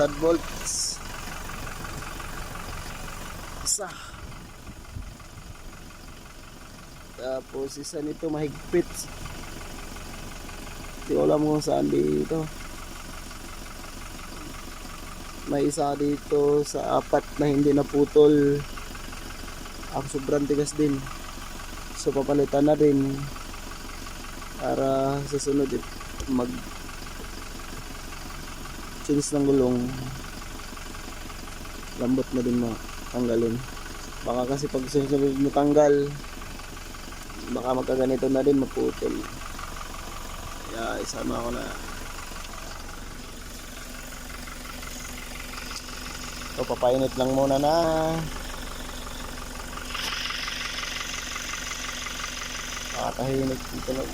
stud bolts. Isa. Tapos isa nito mahigpit. Hindi ko alam kung saan dito. May isa dito sa apat na hindi naputol. Ang sobrang tigas din. So papalitan na rin para sa sunod eh, mag change ng gulong lambot na din matanggalin. Baka kasi pag susunod mo tanggal baka magkaganito na din maputol. Kaya isama ko na. So papainit lang muna na. Nakakahinig dito lang